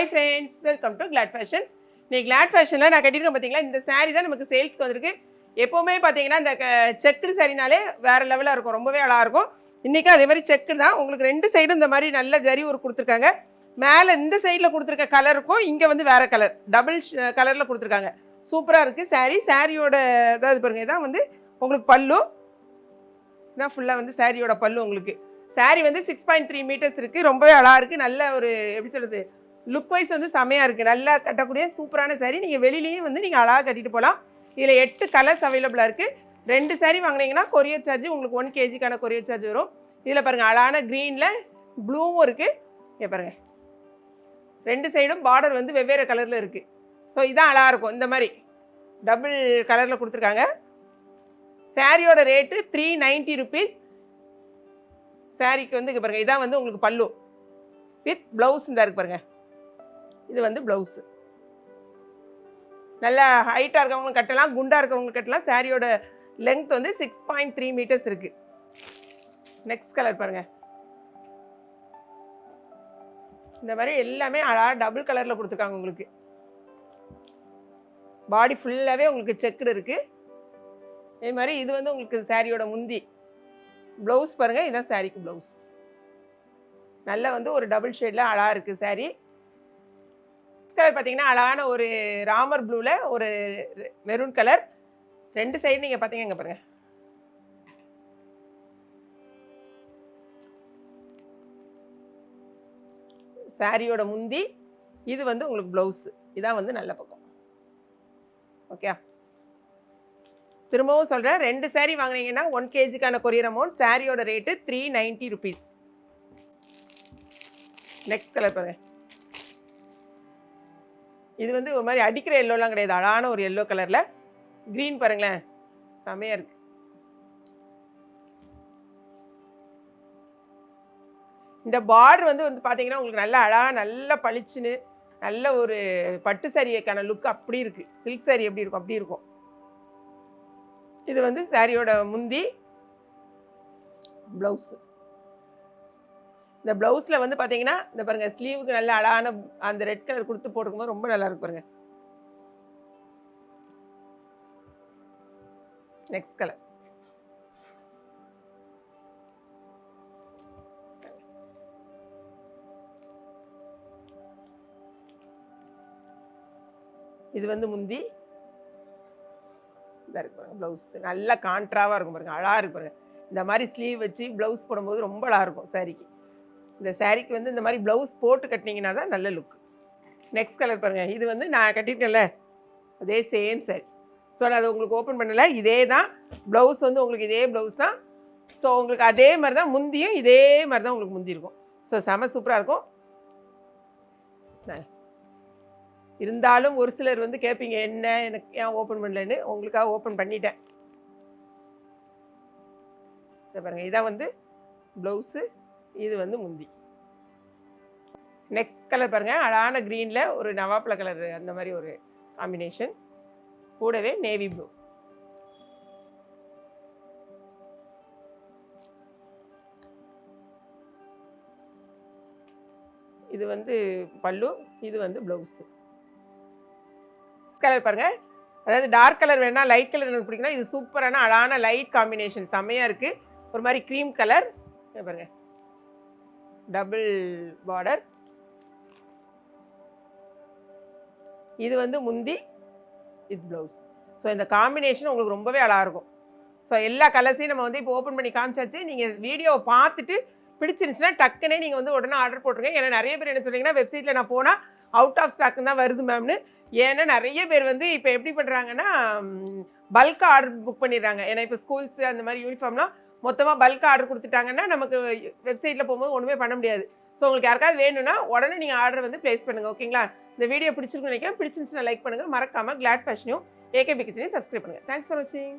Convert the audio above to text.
Hi friends welcome to Glad Fashions இன்னைக்கு Glad ஃபேஷனில் நான் கட்டியிருக்கேன் பார்த்தீங்களா இந்த saree தான் நமக்கு சேல்ஸ்க்கு வந்திருக்கு. எப்போவுமே பார்த்தீங்கன்னா இந்த செக்குடு சாரினாலே வேறு லெவலாக இருக்கும். ரொம்பவே அழகாக இருக்கும் இன்றைக்கி அதே மாதிரி செக்கு தான். உங்களுக்கு ரெண்டு சைடும் இந்த மாதிரி நல்ல ஜரி ஒரு கொடுத்துருக்காங்க. மேலே இந்த சைடில் கொடுத்துருக்க கலருக்கும் இங்கே வந்து வேறு கலர் டபுள் கலரில் கொடுத்துருக்காங்க. சூப்பராக இருக்குது saree. சாரியோட இதாவது பாருங்கள் இதான் வந்து உங்களுக்கு பல்லு. இதான் ஃபுல்லாக வந்து சாரியோட பல்லு உங்களுக்கு. Saree வந்து சிக்ஸ் பாயிண்ட் த்ரீ மீட்டர்ஸ் இருக்குது ரொம்பவே அழகாக இருக்குது நல்ல ஒரு எப்படி சொல்கிறது லுக் வைஸ் வந்து செமையாக இருக்குது நல்லா கட்டக்கூடிய சூப்பரான சேரீ நீங்கள் வெளியிலையும் வந்து நீங்கள் அழகாக கட்டிட்டு போகலாம் இதில் எட்டு கலர்ஸ் அவைலபிளாக இருக்குது ரெண்டு saree வாங்குனீங்கன்னா கொரியர் சார்ஜ் உங்களுக்கு ஒன் கேஜிக்கான கொரியர் சார்ஜ் வரும். இதில் பாருங்கள் அழகான க்ரீனில் ப்ளூவும் இருக்குது பாருங்கள் ரெண்டு சைடும் பார்டர் வந்து வெவ்வேறு கலரில் இருக்குது ஸோ இதான் அழகாக இருக்கும். இந்த மாதிரி டபுள் கலரில் கொடுத்துருக்காங்க. சாரியோட ரேட்டு த்ரீ நைன்ட்டி ருபீஸ் சாரிக்கு வந்து இங்கே பாருங்கள் இதான் வந்து உங்களுக்கு பல்லு. வித் ப்ளவுஸ் இந்த இருக்கு பாருங்கள் இது வந்து ப்ளவுஸு நல்லா ஹைட்டாக இருக்கவங்க கட்டலாம் குண்டாக இருக்கவங்க கட்டலாம். சாரியோட லென்த் வந்து சிக்ஸ் பாயிண்ட் த்ரீ மீட்டர்ஸ் இருக்குது நெக்ஸ்ட் கலர் பாருங்கள் இந்த மாதிரி எல்லாமே அழகாக டபுள் கலரில் கொடுத்துருக்காங்க உங்களுக்கு. பாடி ஃபுல்லாகவே உங்களுக்கு செக்குடு இருக்குது இதே மாதிரி இது வந்து உங்களுக்கு சாரியோட முந்தி. ப்ளவுஸ் பாருங்கள் இதுதான் சாரிக்கு ப்ளவுஸ் நல்ல வந்து ஒரு டபுள் ஷேடில் அழகாக இருக்குது சாரி. கலர் பார்த்தீங்கன்னா அழகான ஒரு ராமர் ப்ளூவில் ஒரு மெரூன் கலர் ரெண்டு சைடு நீங்கள் பார்த்தீங்க இங்கே பாருங்கள் சாரியோட முந்தி இது வந்து உங்களுக்கு ப்ளவுஸ் இதான் வந்து நல்ல பக்கம். ஓகே திரும்பவும் சொல்கிறேன் ரெண்டு saree வாங்கினீங்கன்னா ஒன் கேஜிக்கான கொரியர் அமௌண்ட் சாரியோட rate three ninety rupees next colour பாருங்கள் இது வந்து ஒரு மாதிரி அடிக்கிற எல்லோலாம் கிடையாது. அழகான ஒரு எல்லோ கலரில் க்ரீன் பாருங்களேன். செமையாக இருக்கு. இந்த பார்டர் வந்து வந்து பார்த்தீங்கன்னா உங்களுக்கு நல்ல அழகாக நல்ல பளிச்சுன்னு நல்ல ஒரு பட்டு சாரியக்கான லுக் அப்படி இருக்குது சில்க் சாரி எப்படி இருக்கும்? அப்படி இருக்கும். இது வந்து சாரியோட முந்தி ப்ளவுஸு இந்த ப்ளவுஸில் வந்து பார்த்தீங்கன்னா இந்த பாருங்கள் ஸ்லீவுக்கு நல்ல அழகான அந்த ரெட் கலர் கொடுத்து போட்டுக்கும்போது ரொம்ப நல்லா இருக்கு பாருங்க. நெக்ஸ்ட் கலர் இது வந்து முந்தி. இதாக இருக்கு பாருங்க ப்ளவுஸ் நல்லா கான்ட்ராவாக இருக்கும் பாருங்க அழகாக இருக்கு பாருங்க. இந்த மாதிரி ஸ்லீவ் வச்சு ப்ளவுஸ் போடும்போது ரொம்ப அழகாக இருக்கும் சாரிக்கு இந்த சாரீக்கு வந்து இந்த மாதிரி ப்ளவுஸ் போட்டு கட்டினீங்கன்னா தான் நல்ல லுக் நெக்ஸ்ட் கலர் பாருங்கள் இது வந்து நான் கட்டிட்டேன்ல. அதே சேம் சாரி ஸோ நான் அதை உங்களுக்கு ஓப்பன் பண்ணலை. இதே தான் ப்ளவுஸ் வந்து உங்களுக்கு இதே ப்ளவுஸ் தான். ஸோ உங்களுக்கு அதே மாதிரி தான் முந்தியும் இதே மாதிரி தான் உங்களுக்கு முந்தி இருக்கும். ஸோ செம சூப்பராக இருக்கும். நான் இருந்தாலும் ஒரு சிலர் வந்து கேட்பீங்க என்ன? எனக்கு ஏன் ஓப்பன் பண்ணலன்னு? உங்களுக்காக ஓப்பன் பண்ணிட்டேன். பாருங்கள் இதான் வந்து ப்ளவுஸு இது வந்து முந்தி. நெக்ஸ்ட் கலர் பாருங்கள் அழகான க்ரீனில் ஒரு நவாப்பழ கலர் அந்த மாதிரி ஒரு காம்பினேஷன் கூடவே நேவி ப்ளூ இது வந்து பல்லு இது வந்து ப்ளவுஸு கலர் பாருங்கள் அதாவது டார்க் கலர் வேணா லைட் கலர் எனக்கு பிடிக்கும்னா இது சூப்பரான அழகான லைட் காம்பினேஷன் செம்மையாக இருக்குது ஒரு மாதிரி க்ரீம் கலர் பாருங்கள் டபுள் பார்டர் இது வந்து முந்தி இது ப்ளவுஸ் ஸோ இந்த காம்பினேஷன் உங்களுக்கு ரொம்பவே அழகாக இருக்கும். ஸோ எல்லா கலர்ஸையும் நம்ம வந்து இப்போ ஓப்பன் பண்ணி காமிச்சாச்சு. நீங்கள் வீடியோவை பார்த்துட்டு பிடிச்சிருந்துச்சுன்னா டக்குனே நீங்கள் வந்து உடனே ஆர்டர் போட்டுருங்க. ஏன்னா நிறைய பேர் என்ன சொல்றீங்கன்னா வெப்சைட்டில் நான் போனால் அவுட் ஆஃப் ஸ்டாக்கு தான் வருது மேம்னு ஏன்னா நிறைய பேர் வந்து இப்போ எப்படி பண்ணுறாங்கன்னா பல்காக ஆர்டர் புக் பண்ணிடுறாங்க. ஏன்னா இப்போ ஸ்கூல்ஸ் அந்த மாதிரி யூனிஃபார்ம்லாம் மொத்தமாக பல்காக ஆர்டர் கொடுத்துட்டாங்கன்னா நமக்கு வெப்சைட்டில் போகும்போது ஒன்றுமே பண்ண முடியாது. ஸோ உங்களுக்கு யாருக்காவது வேணும்னா உடனே நீங்கள் ஆர்டர் வந்து பிளேஸ் பண்ணுங்கள் ஓகேங்களா இந்த வீடியோ பிடிச்சிருக்குன்னு நினைக்கிறேன். பிடிச்சிருந்துச்சுன்னா லைக் பண்ணுங்கள் மறக்காமல் கிளாட் ஃபேஷனையும் ஏகேபி கிச்சனையும் சப்ஸ்கிரைப் பண்ணுங்கள் தேங்க்ஸ் ஃபார் வாட்சிங்